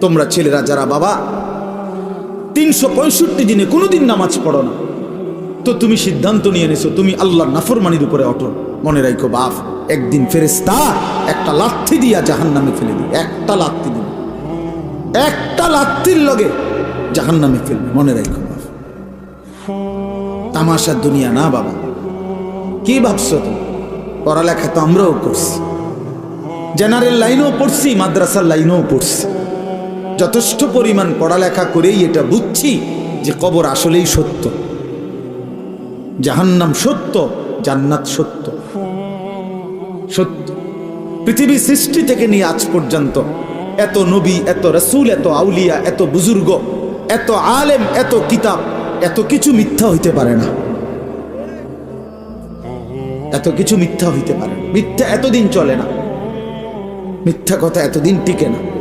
তোমরা ছেলেরা, যারা বাবা, তিনশো পঁয়ষট্টি দিনে কোনোদিন নামাজ পড়ো না। তো তুমি সিদ্ধান্ত নিয়ে নিছো, তুমি আল্লাহর নাফরমানির উপরে অটল মনে রাখো বাপ, একদিন ফেরেস্তা একটা লাথি দিয়া জাহান নামে ফেলে দিই একটা লাথি দিবে। একটা লাত্তির লগে জাহান নামে ফেলবে। মনে রাখো বাপ। তামাশার দুনিয়া না বাবা। কি ভাবছ তুমি? পড়ালেখা তো আমরাও করছি। জেনারেল লাইনও পড়ছি, মাদ্রাসার লাইনও পড়ছি। যথেষ্ট পরিমাণ পড়ালেখা করেই এটা বুঝছি যে কবর আসলেই সত্য। জাহান্নাম সত্য, জান্নাত সত্য। সত্য। পৃথিবী সৃষ্টি থেকে নিয়ে আজ পর্যন্ত এত নবী, এত রসুল, এত আউলিয়া, এত বুজুর্গ, এত আলেম, এত কিতাব, এত কিছু মিথ্যা হইতে পারে না। এত কিছু মিথ্যা হইতে পারে মিথ্যা এতদিন চলে না। মিথ্যা কথা এতদিন টিকে না।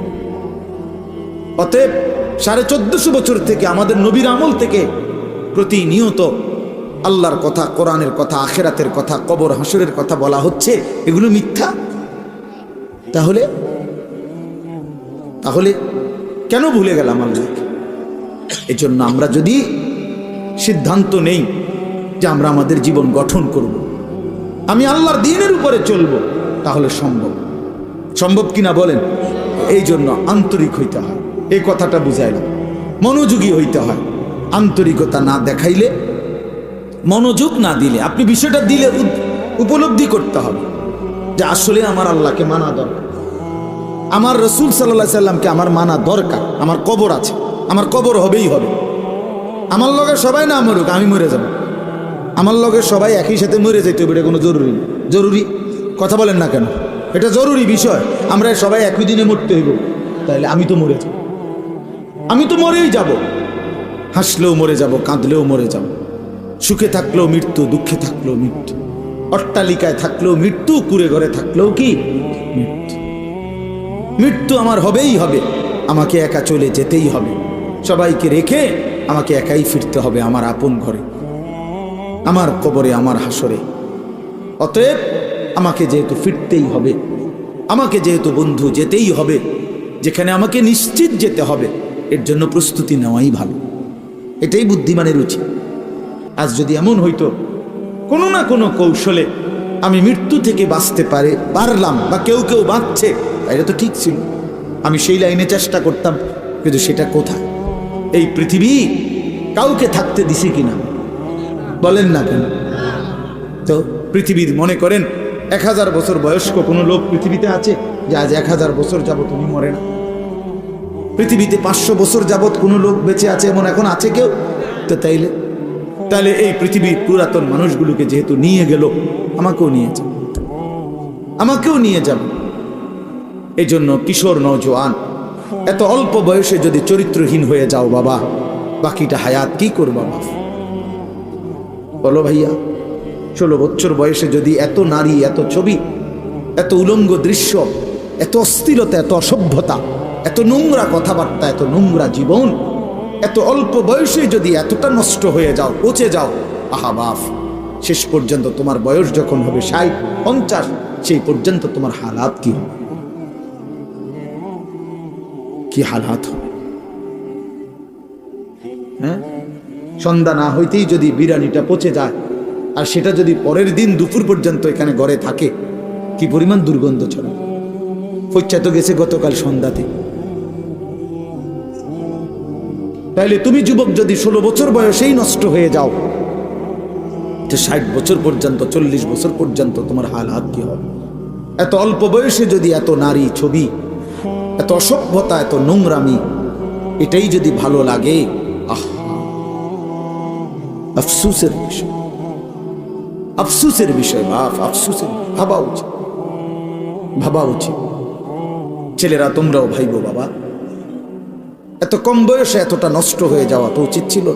অতএব সাড়ে চোদ্দশো বছর থেকে আমাদের নবীর আমল থেকে প্রতিনিয়ত আল্লাহর কথা, কোরআনের কথা, আখেরাতের কথা, কবর হাসরের কথা বলা হচ্ছে, এগুলো মিথ্যা? তাহলে? তাহলে কেন ভুলে গেলাম আল্লাহকে এই জন্য আমরা যদি সিদ্ধান্ত নেই যে আমরা আমাদের জীবন গঠন করব। আমি আল্লাহর দিনের উপরে চলব, তাহলে সম্ভব। সম্ভব কিনা বলেন? এই জন্য আন্তরিক হইতে হয়। এই কথাটা বুঝাইলাম মনোযোগী হইতে হয়। আন্তরিকতা না দেখাইলে, মনোযোগ না দিলে, আপনি বিষয়টা দিলে উপলব্ধি করতে হবে যে আসলে আমার আল্লাহকে মানা দরকার। আমার রসুল সাল্লাহ সাল্লামকে আমার মানা দরকার। আমার কবর আছে। আমার কবর হবেই হবে। আমার লগে সবাই না মরুক, আমি মরে যাব। আমার লগে সবাই একই সাথে মরে যাইতে হবে, এটা কোনো জরুরি জরুরি? কথা বলেন না কেন? এটা জরুরি বিষয়। আমরা সবাই একই দিনে মরতে হইব। তাইলে আমি তো মরে যাব। আমি তো মরেই যাব। হাসলেও মরে যাব, কাঁদলেও মরে যাব। সুখে থাকলেও মৃত্যু, দুঃখে থাকলেও মৃত্যু। অট্টালিকায় থাকলেও মৃত্যু কুড়ে ঘরে থাকলেও কি? মৃত্যু। মৃত্যু আমার হবেই হবে, আমাকে একা চলে যেতেই হবে। সবাইকে রেখে আমাকে একাই ফিরতে হবে আমার আপন ঘরে, আমার কবরে, আমার হাসরে। অতএব আমাকে যেহেতু ফিরতেই হবে, আমাকে যেহেতু বন্ধু যেতেই হবে, যেখানে আমাকে নিশ্চিত যেতে হবে এর জন্য প্রস্তুতি নেওয়াই ভালো। এটাই বুদ্ধিমানের উচিত আজ যদি এমন হইতো, কোনো না কোনো কৌশলে আমি মৃত্যু থেকে বাঁচতে পারে, পারলাম বা কেউ কেউ বাঁচছে এটা তো ঠিক ছিল। আমি সেই লাইনে চেষ্টা করতাম, কিন্তু সেটা কোথায়? এই পৃথিবী কাউকে থাকতে দিছে কিনা? বলেন না কেন? তো পৃথিবীর মনে করেন, এক হাজার বছর বয়স্ক কোনো লোক পৃথিবীতে আছে? যে আজ এক হাজার বছর যাবত উনি মরে না। পৃথিবীতে পাঁচশো বছর যাবত কোনো লোক বেঁচে আছে, এমন এখন আছে কেউ? তো তাইলে তাহলে এই পৃথিবীর পুরাতন মানুষগুলোকে যেহেতু নিয়ে গেল, আমাকেও নিয়ে যাবে আমাকেও নিয়ে যাবে এই জন্য কিশোর নজওয়ান এত অল্প বয়সে যদি চরিত্রহীন হয়ে যাও বাবা, বাকিটা হায়াত কি করবা বাবা বলো ভাইয়া, ষোলো বছর বয়সে যদি এত নারী, এত ছবি, এত উলঙ্গ দৃশ্য, এত অস্থিরতা, এত অসভ্যতা এত নোংরা কথাবার্তা, এত নোংরা জীবন, এত অল্প বয়সে যদি এতটা নষ্ট হয়ে যাও, পচে যাও, আহা বাফ, শেষ পর্যন্ত তোমার বয়স যখন হবে ষাট, পঞ্চাশ, সেই পর্যন্ত তোমার হালাত কি হবে? কি হালাত হবে? হ্যাঁ? সন্ধ্যা না হইতেই যদি বিরিয়ানিটা পচে যায়, আর সেটা যদি পরের দিন দুপুর পর্যন্ত এখানে ঘরে থাকে, কি পরিমাণ দুর্গন্ধ ছড়ে ফচ্চা তো গেছে গতকাল সন্ধ্যাতে। তাইলে তুমি যুবক যদি ষোলো বছর বয়সেই নষ্ট হয়ে যাও, তো ষাট বছর পর্যন্ত, চল্লিশ বছর পর্যন্ত তোমার হাল হাত কি হবে? এত অল্প বয়সে যদি এত নারী ছবি, এত অসভ্যতা, এত নোংরামি, এটাই যদি ভালো লাগে, আহ! আফসুসের বিষয়। আফসুসের বিষয়, বাপ, আফসুসের ভাবা উচিত। ভাবা উচিত। ছেলেরা, তোমরাও ভাইবো, বাবা। এত কম বয়সে এতটা নষ্ট হয়ে যাওয়া তো উচিত ছিল।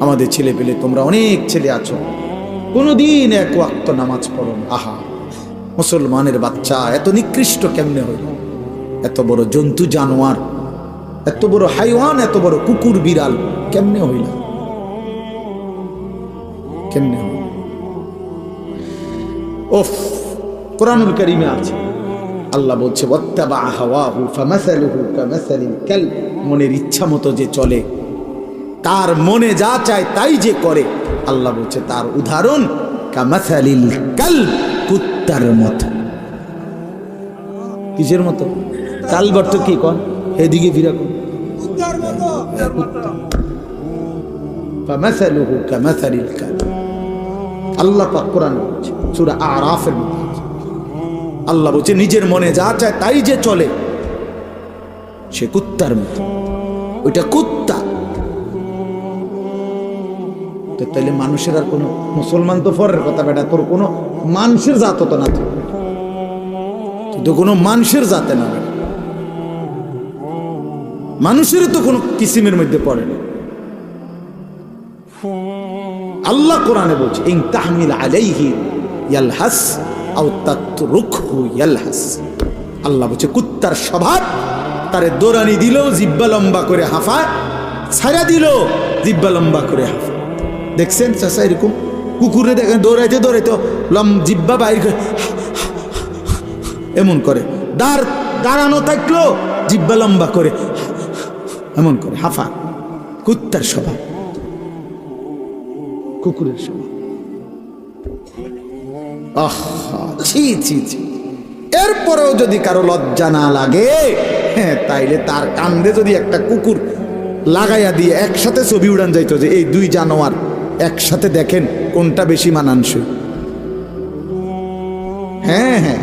আমাদের ছেলে পেলে তোমরা অনেক ছেলে আছো। কোনোদিন এক ওয়াক্ত নামাজ পড়ো আহা, মুসলমানের বাচ্চা এত নিকৃষ্ট কেমনে হইল? এত বড় জন্তু জানোয়ার, এত বড় হাইওয়ান, এত বড় কুকুর বিড়াল কেমনে হইল? কেমনে হইল? ওফ, কোরআনুল কারিমে আছে। আল্লাহ বলছে ওয়াত্তাবা হাওয়াহু ফামাসালুহু কামাসালিল কাল মনের ইচ্ছা মতো যে চলে তার মনে যা চায় তাই যে করে। আল্লাহ বলছে তার উদাহরণ কামাসালিল কাল কুত্তার মতো। কিসের মতো? কালবার তো কি কন? এদিকে ফিরা কন ফামাসালুহু কামাসালিল কাল আল্লাহ পাক কোরআন বলছে সূরা আরাফের মধ্যে। আল্লাহ বলছে, নিজের মনে যা চায় তাই যে চলে। সে কুত্তার মতো। ওইটা কুত্তা। তাহলে মানুষের আর কোনো, মুসলমান তো পরের কথা, বেটা, তোর কোনো মানুষের জাত তো না। তো কোনো মানুষের জাতে না মানুষের তো কোনো কিসিমের মধ্যে পড়ে না। আল্লাহ কোরআনে বলছে ইং তাহমিল আলাইহি তাতরুকহু ইয়ালহাস আল্লাহ বলছে, কুত্তার স্বভাব, তারে দোরানি দিল, জিব্বা লম্বা করে হাফায় ছায়া দিল, জিব্বা লম্বা করে হাফায়। দেখছেন চাষা এরকম? কুকুরে দেখেন, দৌড়াইতে দৌড়াইতে লম, জিব্বা বাইর করে, এমন করে। দাঁড়, দাঁড়ানো থাকল, জিব্বা লম্বা করে, এমন করে হাফা কুত্তার স্বভাব। কুকুরের স্বভাব। ছি ছি ছি। এরপরেও যদি কারও লজ্জা না লাগে হ্যাঁ তাইলে তার কান্দে যদি একটা কুকুর লাগাইয়া দিয়ে একসাথে ছবি উড়ান যাইতো যে এই দুই জানোয়ার একসাথে দেখেন কোনটা বেশি মানানসই। হ্যাঁ হ্যাঁ।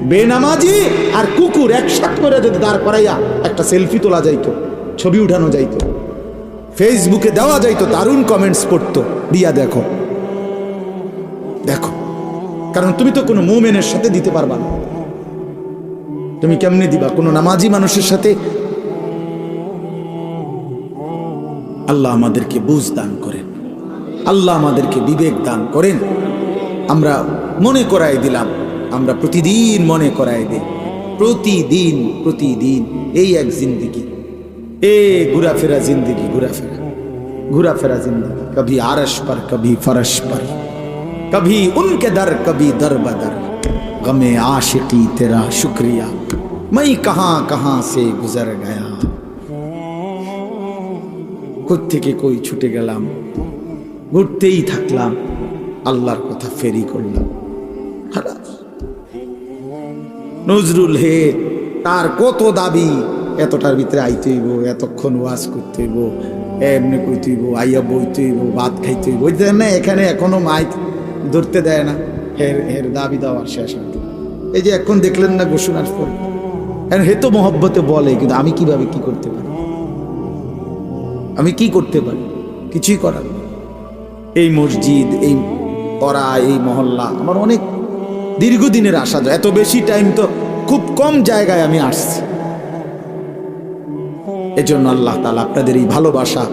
বেনামাজি আর কুকুর একসাথে করে যদি দাঁড় করাইয়া একটা সেলফি তোলা যাইতো, ছবি উঠানো যাইতো, ফেসবুকে দেওয়া যাইতো, দারুণ কমেন্টস পড়তো, দিয়া দেখো। কারণ তুমি তো কোনো মোমেনের সাথে দিতে পারবা না। তুমি কেমনে দিবা? কোনো নামাজি মানুষের সাথে? আল্লাহ আমাদেরকে বুঝ দান করেন। আল্লাহ আমাদেরকে বিবেক দান করেন। আমরা মনে করাই দিলাম, আমরা প্রতিদিন মনে করাই দিই। প্রতিদিন প্রতিদিন, এই এক জিন্দিগি। এ ঘুরাফেরা জিন্দিগি, ঘুরাফেরা। ঘুরাফেরা জিন্দিগি। কবি আরস পর, কবি ফরস পর। कभी उनके दर कभी दर बदर गमे आशिकी तेरा शुक्रिया मैं कहां कहां से गुजर गया থেকে কই ছুটে গেলাম ঘুরতেই থাকলাম আল্লাহর কথা ফেরি করলাম খালাস। নজরুল হে তার কত দাবি এতটার ভিতরে আইতে হইব এতক্ষণ ওয়াজ করতে হইব এমনি কইতে হইব আইয়া বইতে হইব ভাত খাইতে হইব ওই দেন না এখানে এখনো মাইক ধরতে দেয় না। হের হের দাবি দেওয়ার শেষ। এই যে এখন দেখলেন না ঘোষণার পর। এখন হে তো মহব্বতে বলে, কিন্তু আমি কীভাবে কি করতে পারি? আমি কি করতে পারি? কিছুই করার এই মসজিদ, এই পড়া, এই মহল্লা আমার অনেক দীর্ঘদিনের যায়। এত বেশি টাইম তো খুব কম জায়গায় আমি আসছি। এজন্য আল্লাহ তালা আপনাদের এই ভালোবাসা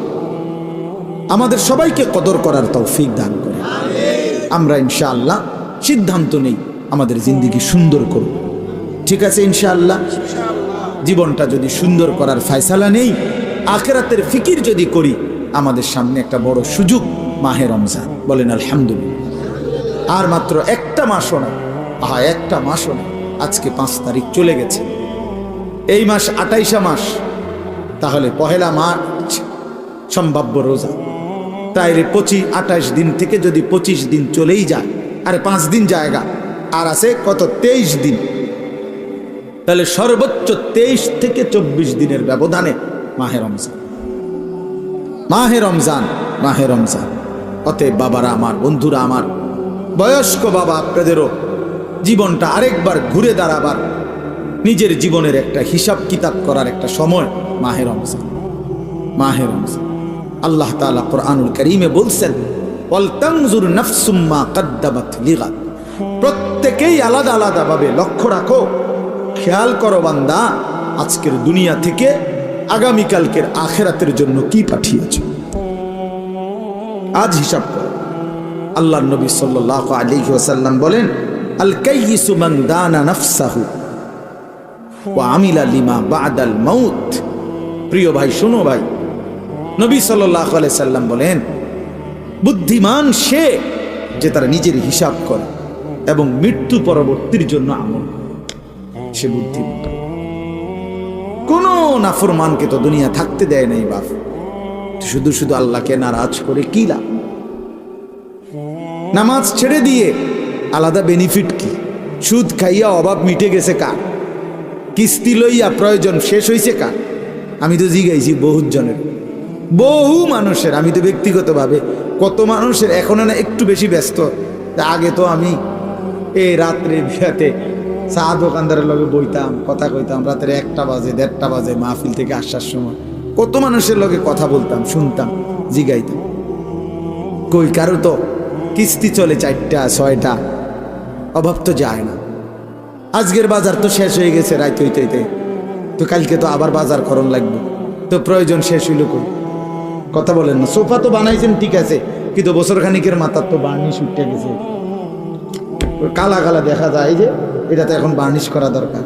আমাদের সবাইকে কদর করার তৌফিক দান করে আমরা ইনশাআল্লাহ সিদ্ধান্ত নেই আমাদের জিন্দিগি সুন্দর করব। ঠিক আছে ইনশাআল্লাহ? জীবনটা যদি সুন্দর করার ফায়সালা নেই, আখেরাতের ফিকির যদি করি, আমাদের সামনে একটা বড় সুযোগ মাহে রমজান। বলেন আলহামদুলিল্লাহ। আর মাত্র একটা মাসও না, আহা, একটা মাসও না, আজকে পাঁচ তারিখ চলে গেছে। এই মাস আটাইশা মাস, তাহলে পহেলা মার্চ, সম্ভাব্য রোজা। তাইলে পঁচিশ, আঠাশ দিন থেকে যদি পঁচিশ দিন চলেই যায়, আরে পাঁচ দিন জায়গা, আর আছে কত তেইশ দিন? তাহলে সর্বোচ্চ তেইশ থেকে চব্বিশ দিনের ব্যবধানে মাহে রমজান। মাহে রমজান মাহে রমজান। অতএব বাবারা আমার, বন্ধুরা আমার, বয়স্ক বাবা আপনাদেরও জীবনটা আরেকবার ঘুরে দাঁড়াবার, নিজের জীবনের একটা হিসাব কিতাব করার একটা সময় মাহে রমজান মাহে রমজান। আল্লাহ তাআলা কোরআনুল করিমে বলছেন ওয়ালতানজুর নাফসুম্মা কাদ্দামাত লিগাদ। প্রত্যেকেই আলাদা আলাদা ভাবে লক্ষ্য রাখো, খেয়াল করো বান্দা, আজকের দুনিয়া থেকে আগামীকালকের আখেরাতের জন্য কি পাঠিয়েছে? আজ হিসাব করো। আল্লাহ নবী সাল্লাল্লাহু আলাইহি ওয়াসাল্লাম বলেন, আল কাইয়িসু মান দানা নাফসাহু ওয়া আমিলা লিমা বাদাল মাউত। প্রিয় ভাই, শোনো ভাই নবী আলাইহি সাল্লাম বলেন, বুদ্ধিমান সে যে তার নিজের হিসাব করে এবং মৃত্যু পরবর্তীর জন্য আমল। সে বুদ্ধিমান। কোনো নাফরমানকে তো দুনিয়া থাকতে দেয় নাই বাপ। শুধু শুধু আল্লাহকে নারাজ করে কি লাভ? নামাজ ছেড়ে দিয়ে আলাদা বেনিফিট কি? সুদ খাইয়া অভাব মিটে গেছে কার? কিস্তি লইয়া প্রয়োজন শেষ হয়েছে কার? আমি তো জিগাইছি বহুত জনের। বহু মানুষের, আমি তো ব্যক্তিগতভাবে, কত মানুষের এখনও না একটু বেশি ব্যস্ত। আগে তো আমি এই রাত্রে বিয়াতে চা দোকানদারের লগে বইতাম, কথা কইতাম, রাতের একটা বাজে, দেড়টা বাজে মাহফিল থেকে আসার সময়। কত মানুষের লগে কথা বলতাম, শুনতাম, জিগাইতাম। কই কারও তো কিস্তি চলে চারটা, ছয়টা, অভাব তো যায় না। আজকের বাজার তো শেষ হয়ে গেছে রাইতে হইতে হইতে। তো কালকে তো আবার বাজার করণ লাগবে। তো প্রয়োজন শেষ হইল কই? কথা বলেন না। সোফা তো বানাইছেন, ঠিক আছে, কিন্তু বছর খানিকের মাথার তো বার্নিশ উঠে গেছে। কালা কালা দেখা যায় যে, এটাতে এখন বার্নিশ করা দরকার।